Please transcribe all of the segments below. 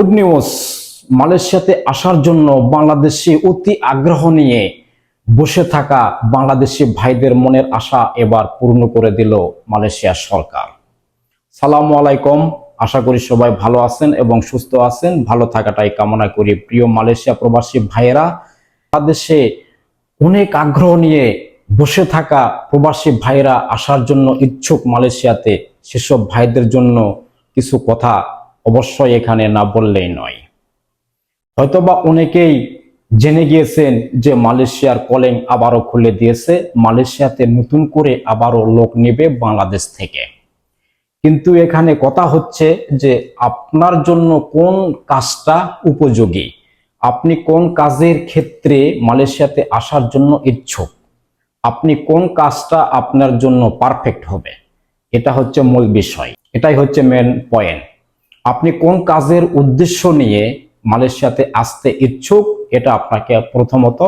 Good news মালয়েশিয়াতে আসার জন্য বাংলাদেশে অতি আগ্রহ নিয়ে বসে থাকা বাংলাদেশি ভাইদের মনের আশা এবার পূর্ণ করে দিল মালয়েশিয়া সরকার। সালাম আলাইকুম, আশা করি সবাই ভালো আছেন এবং সুস্থ আছেন। ভালো থাকাটাই কামনা করি প্রিয় মালয়েশিয়া প্রবাসী ভাইয়েরা। বাংলাদেশে অনেক আগ্রহ নিয়ে বসে থাকা প্রবাসী ভাইরা আসার জন্য ইচ্ছুক মালয়েশিয়াতে সেসব ভাইদের জন্য কিছু কথা অবশ্যই এখানে না বললেই নয়। হয়তোবা অনেকেই জেনে গিয়েছেন যে মালয়েশিয়ার কলিং আবারও খুলে দিয়েছে, মালয়েশিয়াতে নতুন করে আবারও লোক নেবে বাংলাদেশ থেকে। কিন্তু এখানে কথা হচ্ছে যে আপনার জন্য কোন কাজটা উপযোগী? আপনি কোন কাজের ক্ষেত্রে মালয়েশিয়াতে আসার জন্য ইচ্ছুক? আপনি কোন কাজটা আপনার জন্য পারফেক্ট হবে? এটা হচ্ছে মূল বিষয়। এটাই হচ্ছে মেন পয়েন্ট আপনি কোন কাজের উদ্দেশ্য নিয়ে মালয়েশিয়াতে আসতে ইচ্ছুক, এটা আপনাকে প্রথমত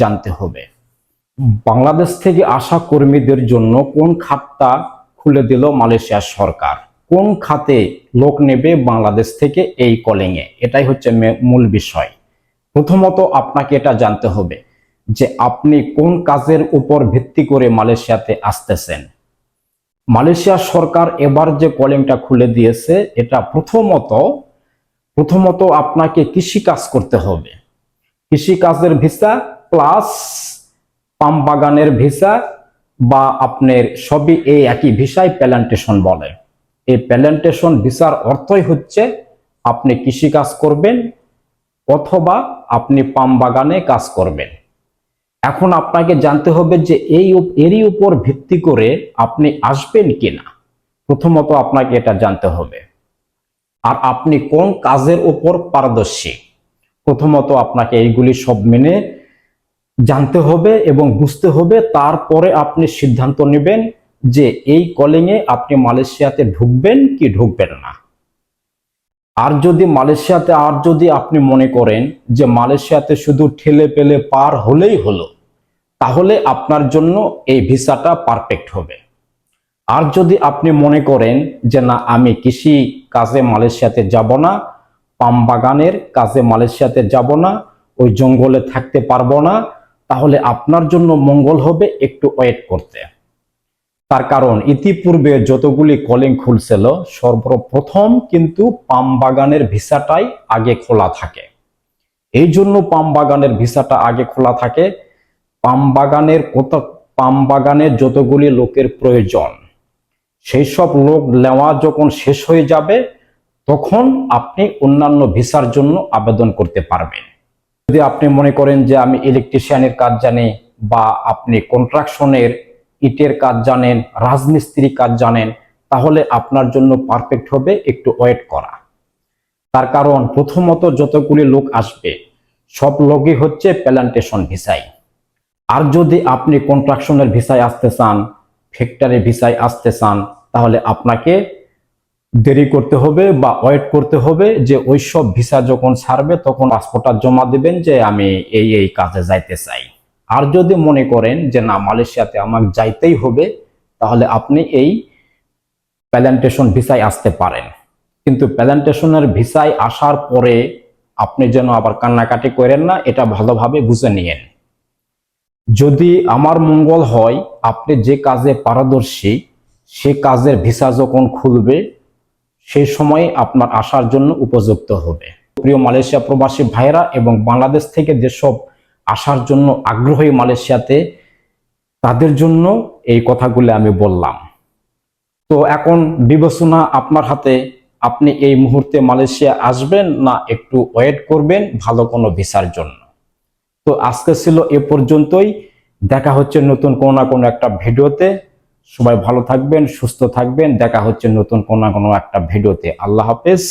জানতে হবে। বাংলাদেশ থেকে আসা কর্মীদের জন্য কোন খাতটা খুলে দিল মালয়েশিয়ার সরকার? কোন খাতে লোক নেবে বাংলাদেশ থেকে এই কলিংয়ে? এটাই হচ্ছে মূল বিষয়। প্রথমত আপনাকে এটা জানতে হবে যে আপনি কোন কাজের উপর ভিত্তি করে মালয়েশিয়াতে আসতেছেন। মালয়েশিয়া সরকার এবার যে কলিংটা খুলে দিয়েছে, এটা প্রথমত প্রথমত আপনাকে কৃষি কাজ করতে হবে। কৃষি কাজের ভিসা প্লাস পাম বাগানের ভিসা বা আপনার সবই এই একই ভিসায় প্যালেন্টেশন বলে। এই প্যালেন্টেশন ভিসার অর্থই হচ্ছে আপনি কৃষি কাজ করবেন অথবা আপনি পাম বাগানে কাজ করবেন। এখন আপনাকে জানতে হবে যে এই এরই উপর ভিত্তি করে আপনি আসবেন কিনা। প্রথমত আপনাকে এটা জানতে হবে। আর আপনি কোন কাজের উপর পারদর্শী? প্রথমত আপনাকে এইগুলি সব মেনে জানতে হবে এবং বুঝতে হবে। তারপরে আপনি সিদ্ধান্ত নেবেন যে এই কলিংয়ে আপনি মালয়েশিয়াতে ঢুকবেন কি ঢুকবেন না। আর যদি মালয়েশিয়াতে, আর যদি আপনি মনে করেন যে মালয়েশিয়াতে শুধু ঠেলে পেলে পার হলেই হলো তাহলে আপনার জন্য এই ভিসাটা পারফেক্ট হবে। আর যদি আপনি মনে করেন যে না, আমি কৃষি কাজে মালয়েশিয়াতে যাব না, পাম বাগানের কাজে মালয়েশিয়াতে যাব না, ওই জঙ্গলে থাকতে পারব না, তাহলে আপনার জন্য মঙ্গল হবে একটু ওয়েট করতে। তার কারণ, ইতিপূর্বে যতগুলি কলিং খুলছিল, সর্বপ্রথম কিন্তু পাম বাগানের ভিসাটাই আগে খোলা থাকে। এই জন্য পাম বাগানের ভিসাটা আগে খোলা থাকে। পাম বাগানের কত পাম বাগানের যতগুলি লোকের প্রয়োজন সেই সব লোক নেওয়া যখন শেষ হয়ে যাবে, তখন আপনি অন্যান্য ভিসার জন্য আবেদন করতে পারবেন। যদি আপনি মনে করেন যে আমি ইলেকট্রিশিয়ানের কাজ জানি বা আপনি কন্ট্রাকশনের ইটের কাজ জানেন রাজমিস্ত্রি কাজ জানেন, তাহলে আপনার জন্য পারফেক্ট হবে একটু ওয়েট করা। তার কারণ প্রথমত যতগুলি লোক আসবে, সব লোকই হচ্ছে প্ল্যান্টেশন ভিসাই। আর যদি আপনি কন্ট্রাকশনের ভিসায় আসতে চান ফ্যাক্টরি ভিসায় আসতে চান, তাহলে আপনাকে দেরি করতে হবে বা ওয়েট করতে হবে যে ওই সব ভিসা যখন ছাড়বে, তখন পাসপোর্টটা জমা দিবেন যে আমি এই এই কাজে যাইতে চাই। আর যদি মনে করেন যে না, মালয়েশিয়াতে আমাকে যাইতেই হবে, তাহলে আপনি এই প্যালেন্টেশন ভিসায় আসতে পারেন। কিন্তু প্যালেন্টেশনের ভিসায় আসার পরে আপনি যেন আবার কান্নাকাটি করেন না, এটা ভালোভাবে বুঝে নিয়েন। যদি আমার মঙ্গল হয়, আপনি যে কাজে পারদর্শী, সে কাজের ভিসা যখন খুলবে সেই সময় আপনার আসার জন্য উপযুক্ত হবে। প্রিয় মালয়েশিয়া প্রবাসী ভাইরা এবং বাংলাদেশ থেকে যেসব আসার জন্য আগ্রহী মালয়েশিয়াতে, তাদের জন্য এই কথাগুলো আমি বললাম। তো এখন বিবেচনা আপনার হাতে, আপনি এই মুহূর্তে মালয়েশিয়া আসবেন না একটু ওয়েট করবেন ভালো কোনো ভিসার জন্য? তো আজকে ছিল এ পর্যন্তই। দেখা হচ্ছে নতুন কোনো না কোনো একটা ভিডিওতে। সবাই ভালো থাকবেন, সুস্থ থাকবেন। দেখা হচ্ছে নতুন কোনো না কোনো একটা ভিডিওতে। আল্লাহ হাফেজ।